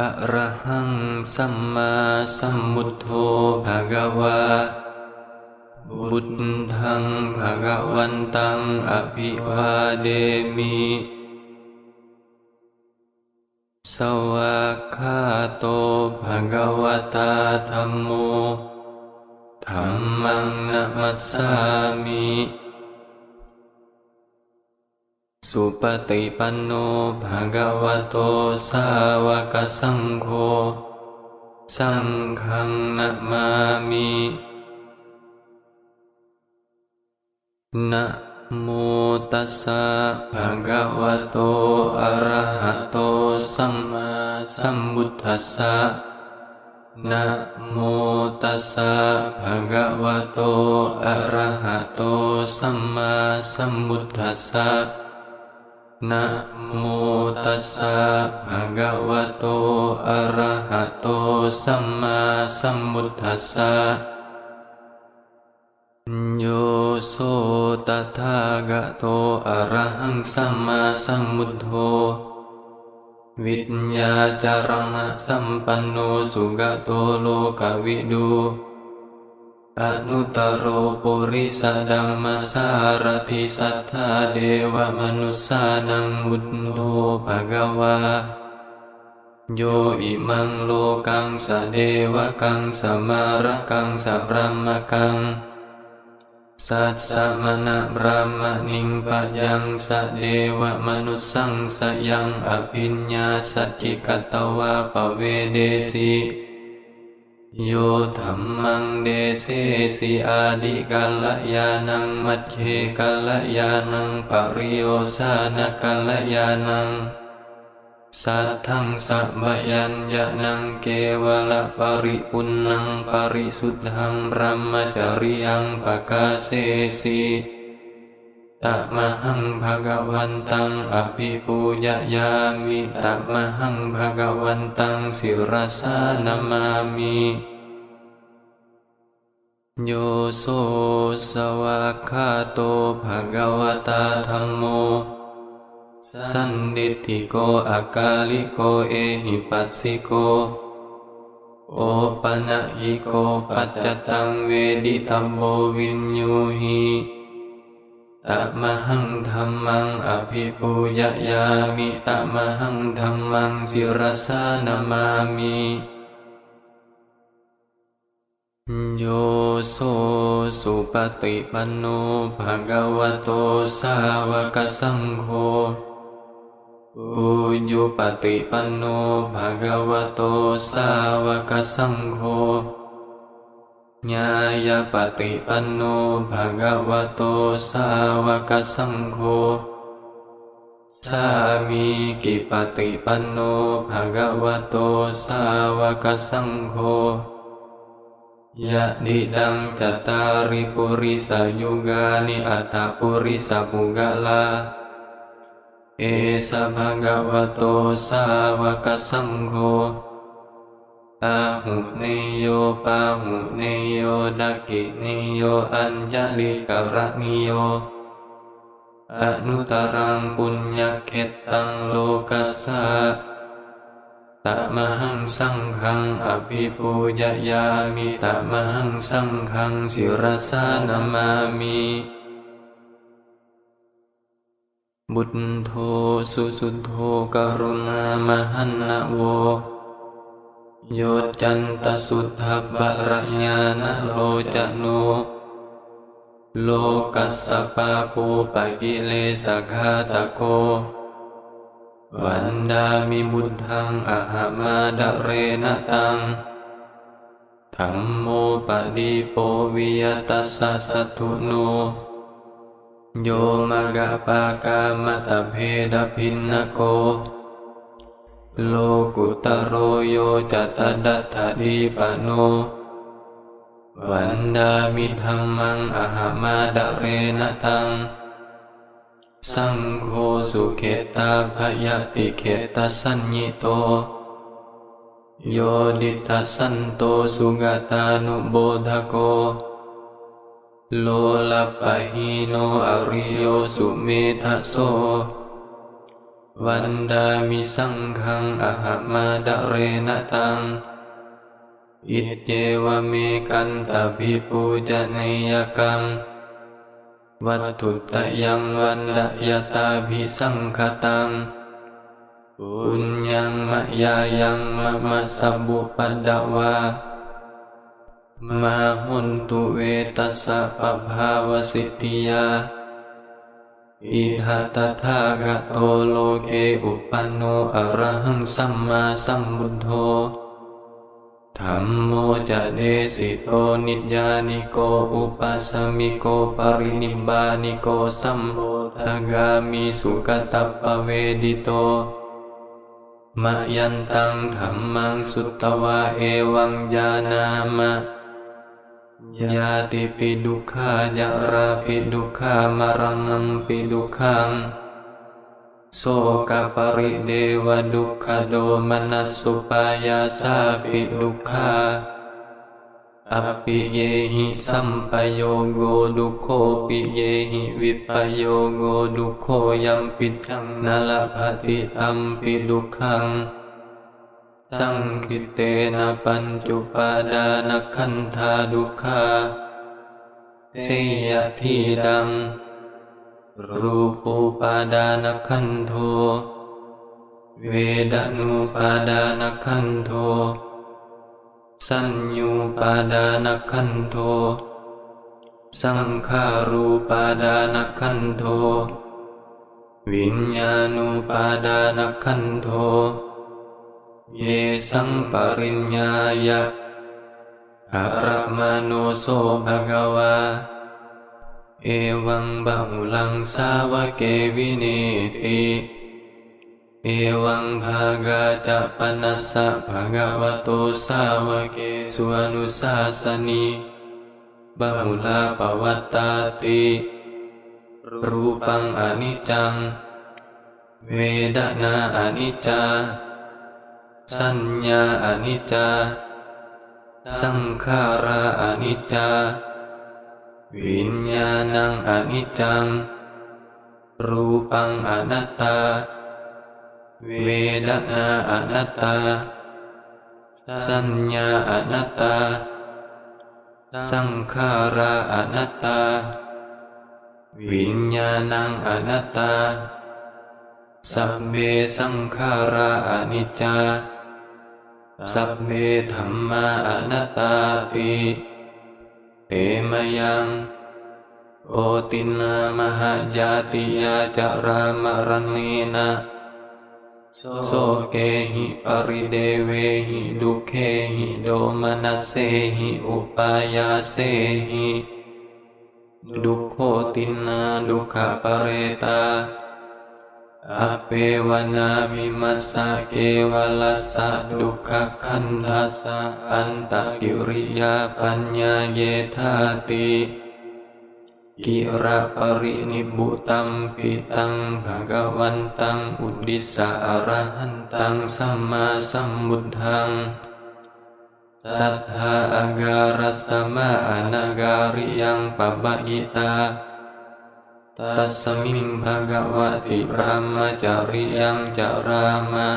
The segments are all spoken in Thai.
อะระหังสัมมาสัมพุทโธภะคะวะบุตทังภะคะวันตังอภิวาเดมิสวากขาโตภะคะวตาธัมโมธัมมังนัมัสสามิ สุปฏิปันโนภะคะวะโตสาวกสังโฆสังฆังนะมามินะโมตัสสะภะคะวะโตอะระหะโตสัมมาสัมพุทธัสสะนะโมตัสสะภะคะวะโตอะระหะโตสัมมาสัมพุทธัสสะ นะโมตัสสะภะคะวะโต อะระหะโต สัมมาสัมพุทธัสสะโยโสตถากะโต อะระหังสัมมาสัมพุทโธ วิญญาจารณะสัมปันโนสุกโตโลกวิดู อนุตตรโรปุริสดัมมสารทิสัทธาเดวมนุสสานังบุตโธภะคะวาโยอิมังโลกังสะเดวะกังสะมารกังสะพรหมกังสัสสะมณะพรหมนิงปะยังสะเดวะมนุสสังสะยังอภิญญาสัจจิกัตตวะปะเวเดสิ โยธรรมังเดเสสิอาดิกัลยานังมัจเจกัลยานังปริโยสานกัลยานังสัทธังสัพพยัญญะนังเกวละปริปุณนังปริสุทธังรหมมจริยังปะกาเสสิ ตมหังภะคะวันตังอภิปูยยามิตมหังภะคะวันตังสิรสานามามิโยโสสวากขาโตภะคะวตาธัมโม สันนิติโกอากาลิโกเอหิปัสสิโก โอปะนะหิโกปัจจตังเวดิตัมโมวินยูหิ ตมหังธรรมังอภิปูยยามิตมหังธรรมังสิรสานามามิโยโสสุปฏิปันโนภะคะวโตสาวกสังโฆปุญญปฏิปันโนภะคะวาวกวโตสาวกสังโฆ สามีกิปฏิปันโนภะคะวะโตสาวกสัง ปายุนิอัตตปุริสปุกะลาเอสะภะคะวะโตสาวกสังโฆอาหุเนโยปาหุเนโยดักกิเนโยอัญญลิกระนิโยอนุตรังปุญญเกตตังโลกัสสะตมหังสังฆังอภิปูยยามิตมหังสังฆังสิรสานามามิบุตโธสุสุโธกรุณามหันนะโว โยจันตสุทธบะระญาณโลจโนโลกัสสปะปูปะกิเลสคาตะโก วันดามิบุตทังอะหะมาดะเรนะตังธรรมโมปะดีโปวิยตัสสะสัตถุโนโยมะกะปากามะตะเพดพินนโก โลกุตโรโยจัตตัตถะดีปะโนวันดามิธรรมังอะหะมาดเรนตัง สังโฆสุเขตาภยติเขตสัญญิโต โยดิตัสสันโตสุกตานุโบทโก โลลปะหิโนอริโยสุเมทโส วันดามิสังขังอหมาดะเรนตัง อิทัตถาคตังปุญญังมะยายังมะมะสับุปัดดาวามาหุนตุเวตัสสะปภาวสิทธิยาอิหัตถากะโตโลเกอุปันโนอรหังสัมมาสัมพุทโธธรรมโมจะเดสิโตนิยานิโกอุปัสมิโกปรินิบานิโกสัมโพธกามิสุกตัปเวดิโตมะยันตังธรรมังสุตตวะเอวังญาณามะ ยาติปิดุขายาราปิดุขามรังัมปิดุขังโสกปริเดวดุขโดมนัสสุปายาสาปิดุขาอปิเยหิสัมปโยโกดุโคปิเยหิวิปโยโกดุโคยัมปิจังนลภติอัมปิดุขัง สังคิเตนะปัญจุปาดานขันธาดุขาเสยทีดัง รูปูปาดานขันโท เวดานุปาดานขันโท สัญญูปาดานขันโท สังขารูปาดานขันโท วิญญาณุปาดานขันโท เยสังปริญญายะภรมโนโสภะกวา เอวังบาหุลังสาวเกวินิติเอวังภากาจะปนัสสะภะกวะโตสาวเกสุอนุสาสนีบาหุลาปวัตตาติรูปังอนิจจัง เวดนาอนิจจา สัญญาอนิจจา สังขาราอนิจจา วิญญาณังอนิจจัง รูปังอนัตตา เวดนาอนัตตา สัญญาอนัตตา สังขาราอนัตตา วิญญาณังอนัตตาสัพเพสังขาราอนิจจา สัพเพธรรมาอนัตตาปิเตมยังโอตินามหายาติยาจารามรณีนะโสเกหิปริเดเวหิดุเคหิโดมนัสเสหิอุปายาเสหิดุโคตินาดุขะปเรตา อเปวนามิมัสสะเกวลัสสะดุขคันทัสสะอันตกิริยาปัญญาเยธาติกิระปรินิบุตัมปิตังภะกวันตังอุดิสะอรหันตังสัมมาสัมบุทังสัทธาอาการัสมาอนาการิยังปะบะยิตา ตัสมิงภะกวะติพระมจาริยังจารามะ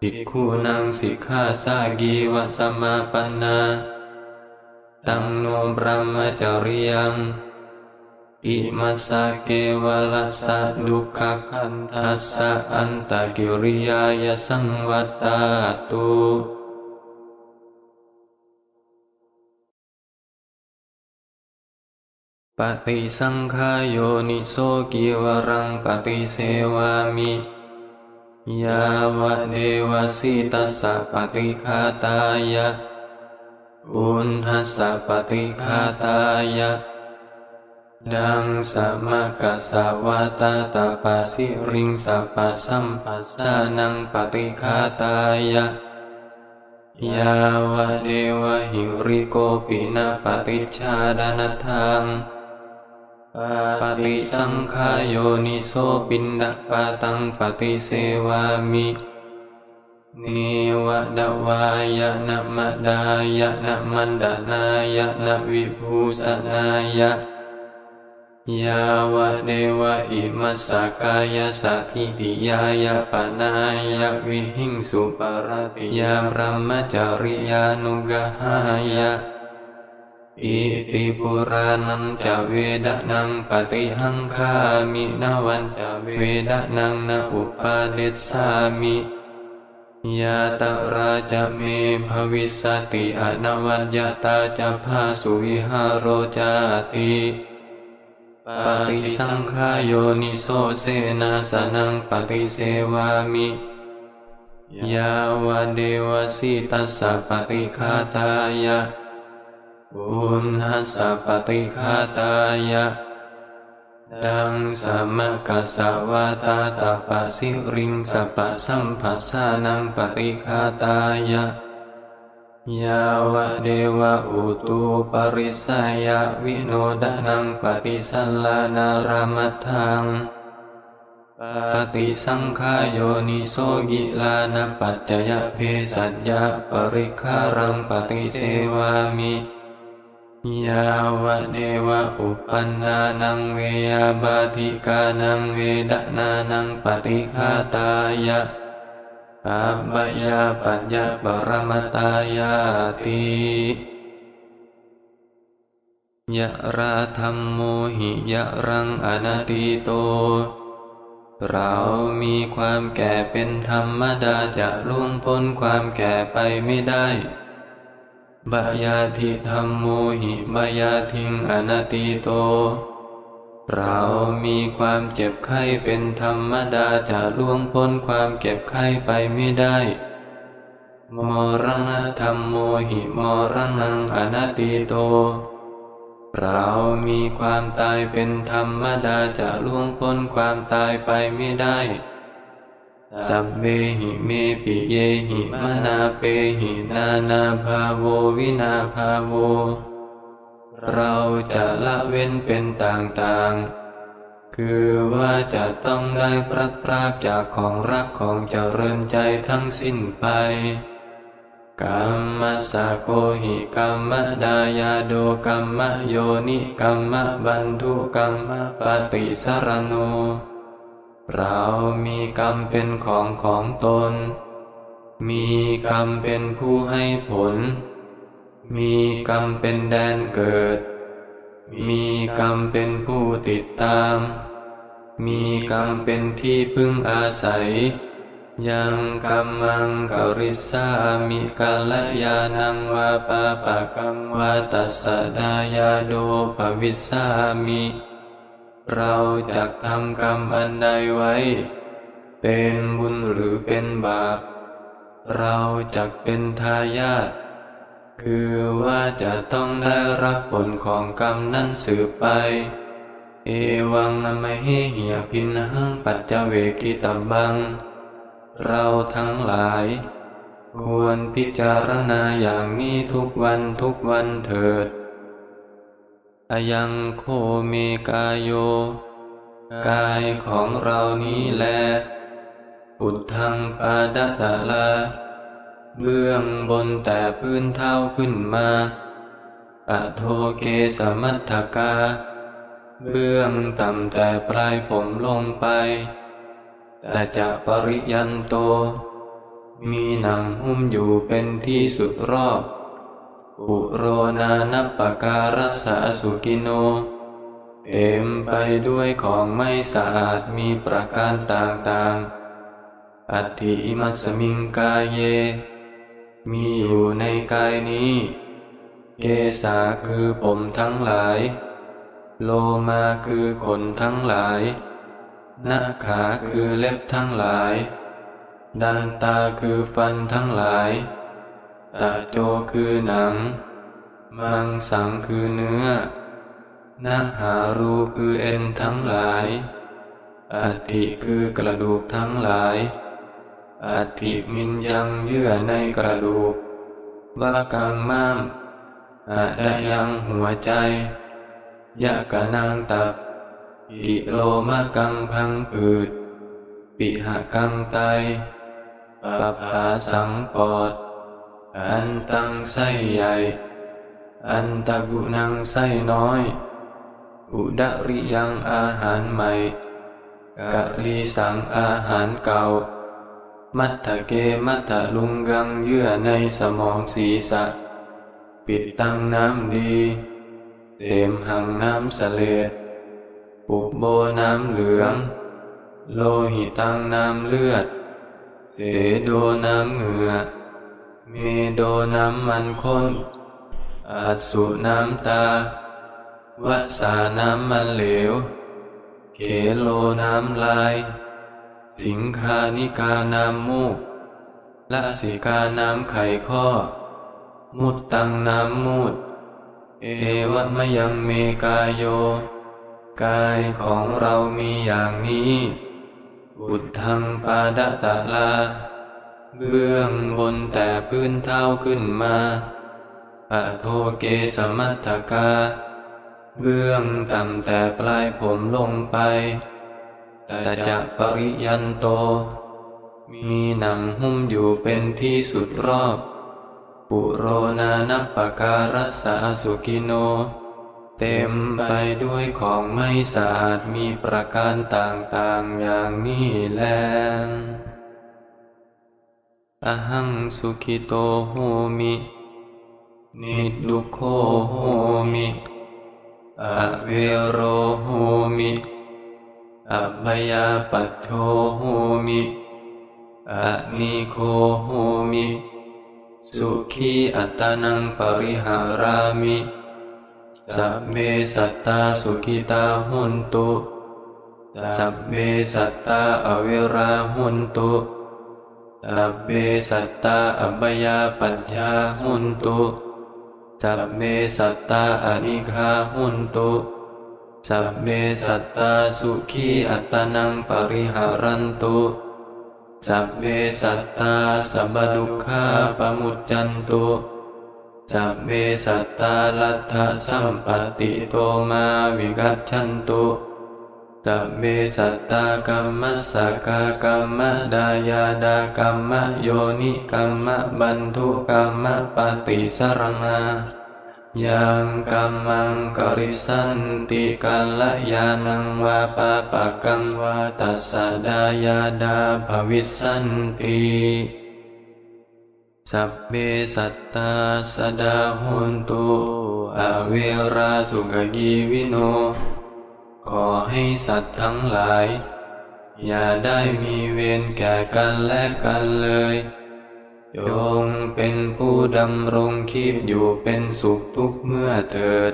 ภิกขุนังสิกขาสากีวะสมาปันนาตังโนพระมจาริยังอิมัสสะเกวลัสสะดุขคันทัสสะอันตกิริยายสังวัตตาตุ ปฏิสังขายโยนิโสกิวรังปฏิเสวามิยาวะเดวสิตัสสะปฏิคาตายะอุณหัสสะปฏิคาตายะดังสัมมากัสสวะตาตาปัสิริงสัพพสัมปัสสานังปฏิคาตายะยาวะเดวะหิริโกปินาปฏิชาดานทัง ปฏิสังขายโยนิโสปินดาปาตังปฏิเสวามิเนวะดาวายะนะมะดายะนะมันดานายะนะวิภูสนายะยาวะเดวะอิมัสสกายสสทิติยายะปนายะวิหิงสุปารติยาพรหมจริยานุกหายะ อิติปุรานังจะเวดะนังปฏิหังคามินาวันจะเวดะนังนาอุปาเดสามิยาตราจะเมภวิสติอนวัญญาตาจะพาสุวิหารโรจาติปฏิสังขายโยนิโสเสนาสนังปฏิเสวามิยาวเดวสิตัสสะปฏิคาตายะ อุณหัสสะปฏิคาตายะดังสัมมกัสวาตาตาปะสิริงสัพพะสัมผัสสานังปฏิคาตายะยาวะเดวะอุตุปริสายะวิโนดานังปฏิสัลลานารมัตถังปฏิสังขายโยนิโสกิลานปัจจยเพสัจยะปริคารังปฏิเสวามิ ยาวะเดวะอุปันนานังเวยาบาธิกานังเวดนานังปฏิฆาตายะปัปปยาปัญญาปรมตายาติยะราธรรมโมหิยะรังอนัตติโต เรามีความแก่เป็นธรรมดาจะล่วงพ้นความแก่ไปไม่ได้ บายาธิธรรมโมหิบายาทิงอนัตติโต เรามีความเจ็บไข้เป็นธรรมดาจะล่วงพ้นความเก็บไข้ไปไม่ได้ มรณะธรรมโมหิมรณังอนัตติโต เรามีความตายเป็นธรรมดาจะล่วงพ้นความตายไปไม่ได้ สัพเพหิเมปิเยหิมนาเปหินานาภาโววินาภาโว เราจะละเว้นเป็นต่างๆ คือว่าจะต้องได้พลัดพรากจากของรักของเจริญใจทั้งสิ้นไปกรรมสาโกหิกรรมดายาโดกรรมโยนิกรรมบันทุกรรมปฏิสารโน เรามีกรรมเป็นของของตน มีกรรมเป็นผู้ให้ผล มีกรรมเป็นแดนเกิด มีกรรมเป็นผู้ติดตาม มีกรรมเป็นที่พึ่งอาศัย ยังกรรมังกริสามิกาลยานังวาปาปะกังวาตัสสดายาโดภวิสามิ เราจะทำกรรมอันใดไว้ เป็นบุญหรือเป็นบาป เราจะเป็นทายาทคือว่าจะต้องได้รับผลของกรรมนั้นสืบไป เอวังอมหิเหียพินหังปัจจเวกิตบัง เราทั้งหลาย ควรพิจารณาอย่างนี้ทุกวันทุกวันเถิด อยังโคเมกายโย กายของเรานี้แล อุดทังปาดตาลา เบื้องบนแต่พื้นเท้าขึ้นมาปะโทเกสมัตถกา เบื้องต่ำแต่ปลายผมลงไป แต่จะปริยันโต มีหนังหุ้มอยู่เป็นที่สุดรอบ อุโรนานัปการัสสะสุกิโน เต็มไปด้วยของไม่สะอาดมีประการต่างๆ อัติอิมัสสมิงกายเย มีอยู่ในกายนี้ เกสาคือผมทั้งหลาย โลมาคือขนทั้งหลายหน้าขาคือเล็บทั้งหลาย ดานตาคือฟันทั้งหลาย ตาโจคือหนัง มังสังคือเนื้อนาหารูคือเอ็นทั้งหลายอัติคือกระดูกทั้งหลายอัติมินยังเยื่อในกระดูกวากังม้ามอะดะยังหัวใจ ยะกะนางตับ อิโลมากังพังอืด ปิหะกังไตปะภาสังปอด อันตังไส้ใหญ่ อันตะกุนังไส้น้อย อุดริยังอาหารใหม่กะลีสังอาหารเก่า มัทธเกมัทธลุงกังเยื่อในสมองศีรษะ ปิดตั้งน้ำดี เต็มหังน้ำสเลดปุบโบน้ำเหลือง โลหิตังน้ำเลือด เสโดน้ำเหงื่อ มโดน้ำมันข้น อาสุน้ำตาวสาน้ำมันเหลว เขโลน้ำลาย สิงคานิกาน้ำมูกละสิกาน้ำไข่ข้อ มุตตังน้ำมูด เอวะมยังเมกายโย กายของเรามีอย่างนี้ บุตทังปาดะตะลา เบื้องบนแต่พื้นเท้าขึ้นมาปะโทเกสมัตกา เบื้องต่ำแต่ปลายผมลงไปแต่จะปริยันโต มีหนังหุ้มอยู่เป็นที่สุดรอบ ปุโรนานัปปการัสสาสุกิโน เต็มไปด้วยของไม่สะอาดมีประการต่างๆอย่างนี้แล อหังสุขิโตโหมิ นิดุโคโหมิอเวโรโหมิอัพยาปัจโชโหมิอะนิโคโหมิ สุขีอัตนังปริหารามิสัพเมสัตตาสุขิตาหุนตุสัพเมสัตตาอเวราหุนตุ สัพเมสัตตาอัปยาปัญญาหุนตุสัพเมสัตตาอนิคาหุนตุสัพเมสัตตาสุขีอัตนังปริหารันตุสัพเมสัตตาสัพดุขาปมุจจันตุสัพเมสัตตาลัทธสัมปติโตมาวิกัจฉันตุ สัพเมสัตตากรรมัสสกากรรมดายาดากรรมโยนิกรรมบันทุกรรมปฏิสรณายังกรรมังกริสันติกัลยานังวาปาปะกังวาตัสสะดายาดาภวิสันติสัพเพสัตตาสดาหุนตุอเวราสุขยีวิโน ขอให้สัตว์ทั้งหลาย อย่าได้มีเวรแก่กันและกันเลยจงเป็นผู้ดำรงคีบอยู่เป็นสุขทุกเมื่อเถิด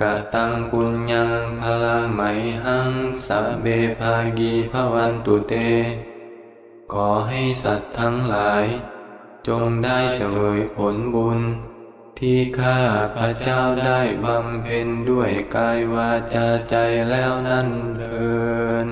กะตังปุญญังพลังไหมหังสัเบภากีภวันตุเต ขอให้สัตว์ทั้งหลาย จงได้เสวยผลบุญ ที่ข้าพระเจ้าได้บำเพ็ญด้วยกายวาจาใจแล้วนั่นเถิน